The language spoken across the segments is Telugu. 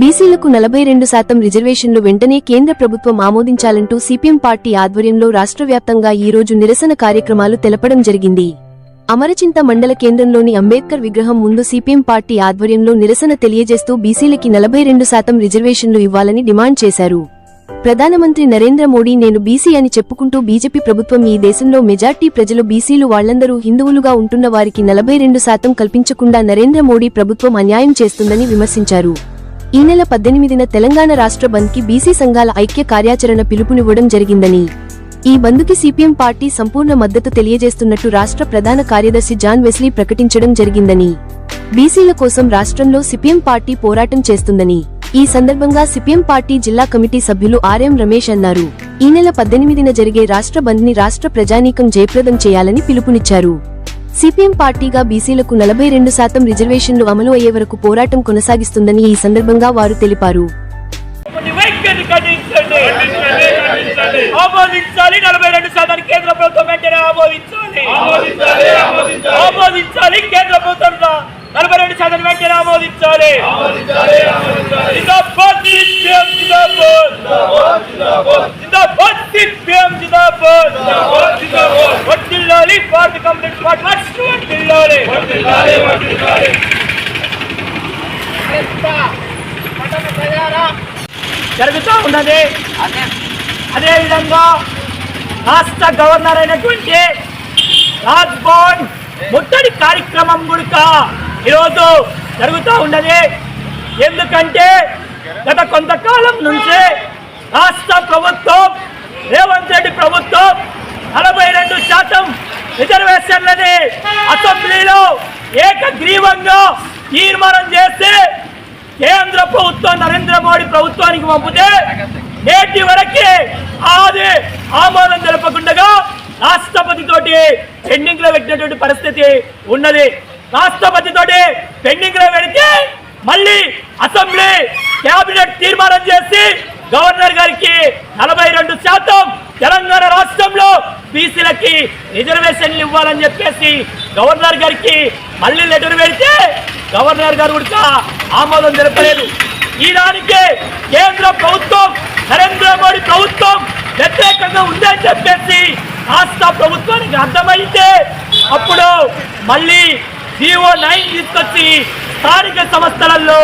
బీసీలకు నలభై రెండు శాతం రిజర్వేషన్లు వెంటనే కేంద్ర ప్రభుత్వం ఆమోదించాలంటూ సిపిఎం పార్టీ ఆధ్వర్యంలో రాష్ట్ర వ్యాప్తంగా ఈ రోజు నిరసన కార్యక్రమాలు తెలపడం జరిగింది. అమరచింత మండల కేంద్రంలోని అంబేద్కర్ విగ్రహం ముందు సిపిఎం పార్టీ ఆధ్వర్యంలో నిరసన తెలియజేస్తూ బీసీలకి నలభై రెండు శాతం రిజర్వేషన్లు ఇవ్వాలని డిమాండ్ చేశారు. ప్రధానమంత్రి నరేంద్ర మోడీ నేను బీసీ అని చెప్పుకుంటూ బీజేపీ ప్రభుత్వం ఈ దేశంలో మెజార్టీ ప్రజలు బీసీలు వాళ్ళందరూ హిందువులుగా ఉంటున్న వారికి నలభై రెండు శాతం కల్పించకుండా నరేంద్ర మోడీ ప్రభుత్వం అన్యాయం చేస్తుందని విమర్శించారు. ఈ నెల పద్దెనిమిదిన తెలంగాణ రాష్ట్ర బంద్కి బీసీ సంఘాల ఐక్య కార్యాచరణ పిలుపునివ్వడం జరిగిందని. ఈ బంద్కి సిపిఎం పార్టీ సంపూర్ణ మద్దతు తెలియజేస్తున్నట్టు రాష్ట్ర ప్రధాన కార్యదర్శి జాన్ వెస్లీ ప్రకటించడం జరిగిందని. బీసీల కోసం రాష్ట్రంలో సిపిఎం పార్టీ పోరాటం చేస్తుందని. ఈ సందర్భంగా సిపిఎం పార్టీ జిల్లా కమిటీ సభ్యులు ఆర్ఎం రమేష్ అన్నారు. ఈ నెల పద్దెనిమిదిన జరిగే రాష్ట్ర బంద్ని రాష్ట్ర ప్రజానీకం జయప్రదం చేయాలని పిలుపునిచ్చారు. సిపిఎం పార్టీగా బీసీలకు నలభై రెండు శాతం రిజర్వేషన్లు అమలు అయ్యే వరకు పోరాటం కొనసాగిస్తుందని ఈ సందర్భంగా వారు తెలిపారు. ఆమోదించాలి నలభై రెండు కేంద్ర ప్రభుత్వం వెంటనే ఆమోదించాలి. ఆమోదించాలి కేంద్ర ప్రభుత్వం నలభై రెండు శాతం వెంటనే ఆమోదించాలి. జిందాబాద్ సిపిఎం జిందాబాద్. జిందాబాద్ సిపిఎం జిందాబాద్. వర్ధిల్లాలి భారత కమ్యూనిస్ట్ పార్టీ రాష్ట్ర వర్ధిల్లాలి జరుగుతూ ఉన్నది. అదేవిధంగా రాష్ట్ర గవర్నర్ అయినటువంటి రాజ్ భవన్ ముట్టడి కార్యక్రమం కూడా ఈరోజు జరుగుతూ ఉన్నది. ఎందుకంటే గత కొంతకాలం నుంచి రాష్ట్ర ప్రభుత్వం రేవంత్ రెడ్డి ప్రభుత్వం నలభై రెండు శాతం రిజర్వేషన్లని అసెంబ్లీలో ఏకగ్రీవంగా తీర్మానం చేసి కేంద్ర ప్రభుత్వం నరేంద్ర మోడీ ప్రభుత్వానికి పంపితే నేటి వరకే అది ఆమోదం తెలపకుండా రాష్ట్రపతి తోటి పెండింగ్లో పెట్టినటువంటి పరిస్థితి ఉన్నది. రాష్ట్రపతి తోటి పెండింగ్లో పెడితే మళ్ళీ అసెంబ్లీ కేబినెట్ తీర్మానం చేసి గవర్నర్ గారికి నలభై రెండు శాతం తెలంగాణ రాష్ట్రంలో బీసీలకి రిజర్వేషన్లు ఇవ్వాలని చెప్పేసి గవర్నర్ గారికి మళ్ళీ లెటర్ పెడితే గవర్నర్ గారు కూడా ఆమోదం తెలపలేదు. ఈ దానికే కేంద్ర ప్రభుత్వం నరేంద్ర మోడీ ప్రభుత్వం వ్యతిరేకంగా ఉందని చెప్పేసి రాష్ట్ర ప్రభుత్వానికి అర్థమైతే అప్పుడు మళ్ళీ జీవో నైన్ తీసుకొచ్చి స్థానిక సంస్థలలో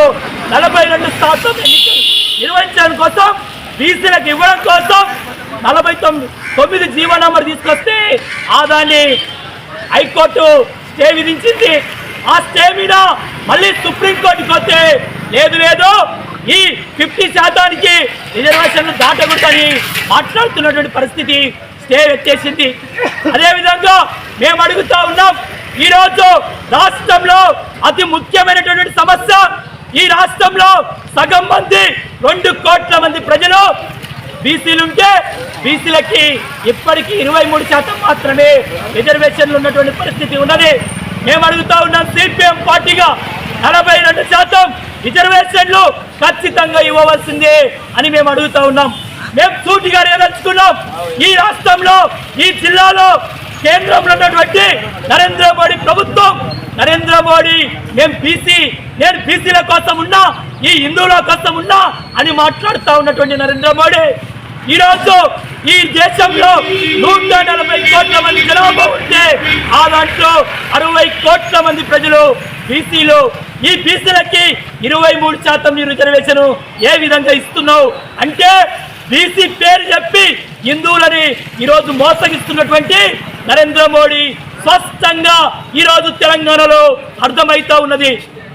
నలభై రెండు శాతం ఎన్నికలు నిర్వహించడం కోసం బీసీలకు ఇవ్వడం కోసం నలభై తొమ్మిది తొమ్మిది జీవో నంబర్ తీసుకొస్తే ఆ దాన్ని హైకోర్టు స్టే విధించింది. ఆ స్టే మీద మళ్ళీ సుప్రీంకోర్టుకి వస్తే లేదు లేదు ఈ ఫిఫ్టీ శాతానికి రిజర్వేషన్లు దాటకూడదని మాట్లాడుతున్నటువంటి పరిస్థితి స్టే వచ్చేసింది అదేవిధంగా మేము అడుగుతా ఉన్నాం ఈరోజు రాష్ట్రంలో అతి ముఖ్యమైనటువంటి సమస్య ఈ రాష్ట్రంలో సగం మంది రెండు కోట్ల మంది ప్రజలు బీసీలు ఉంటే బీసీలకి ఇప్పటికీ ఇరవై మూడు శాతం మాత్రమే రిజర్వేషన్లు ఉన్నటువంటి పరిస్థితి ఉన్నది. మేము అడుగుతా ఉన్నాం సిపిఎం పార్టీగా నలభై రెండు శాతం రిజర్వేషన్లు ఖచ్చితంగా ఇవ్వవలసిందే అని మేము అడుగుతా ఉన్నాం. మేము సూటిగా నేర్చుకున్నాం ఈ రాష్ట్రంలో ఈ జిల్లాలో కేంద్రంలో ఉన్నటువంటి నరేంద్ర మోడీ ప్రభుత్వం నరేంద్ర మోడీ మేము బీసీ నేను బీసీల కోసం ఉన్నా ఈ హిందువుల కోసం ఉన్నా అని మాట్లాడుతూ ఉన్నటువంటి నరేంద్ర మోడీ. ఈరోజు ఈ దేశంలో నూట నలభై కోట్ల మంది జనాభా ఉంటే ఆ దాంట్లో అరవై కోట్ల మంది ప్రజలు బీసీలు. ఈ బీసీలకి ఇరవై మూడు శాతం నీ రిజర్వేషన్ ఏ విధంగా ఇస్తున్నావు? అంటే బీసీ పేరు చెప్పి హిందువులని ఈరోజు మోసగిస్తున్నటువంటి నరేంద్ర మోడీ స్పష్టంగా ఈరోజు తెలంగాణలో అర్థమవుతా ఉన్నది.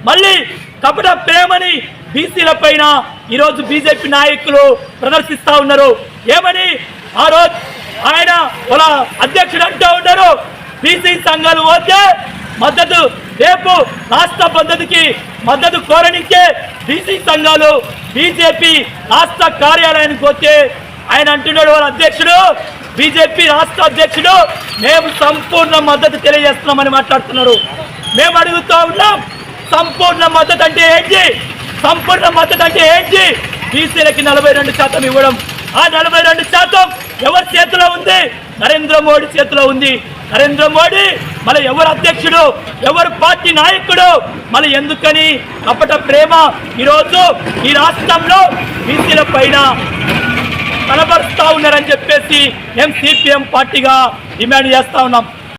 మళ్ళీ కపట ప్రేమని బీసీల పైన ఈరోజు బీజేపీ నాయకులు ప్రదర్శిస్తూ ఉన్నారు. ఏమని? ఆ రోజు ఆయన వాళ్ళ అధ్యక్షుడు అంటూ ఉన్నారు. బీసీ సంఘాలు ఓకే మద్దతు రేపు రాష్ట్ర పద్ధతికి మద్దతు కోరనికే బీసీ సంఘాలు బీజేపీ రాష్ట్ర కార్యాలయానికి వచ్చే ఆయన అంటున్నాడు వాళ్ళ అధ్యక్షుడు. బీజేపీ రాష్ట్ర అధ్యక్షుడు మేము సంపూర్ణ మద్దతు తెలియజేస్తున్నామని మాట్లాడుతున్నారు. మేము అడుగుతూ ఉన్నాం సంపూర్ణ మద్దతు అంటే ఏంటి? సంపూర్ణ మద్దతు అంటే ఏంటి? బీసీలకి నలభై రెండు శాతం ఇవ్వడం. ఆ నలభై రెండు శాతం ఎవరి చేతిలో ఉంది? నరేంద్ర మోడీ చేతిలో ఉంది. నరేంద్ర మోడీ మన ఎవరు అధ్యక్షుడు? ఎవరు పార్టీ నాయకుడు? మన ఎందుకని? కపట ప్రేమ ఈరోజు ఈ రాష్ట్రంలో బీసీల పైన కనబరుస్తా ఉన్నారని చెప్పేసి మేము సిపిఎం పార్టీగా డిమాండ్ చేస్తా ఉన్నాం.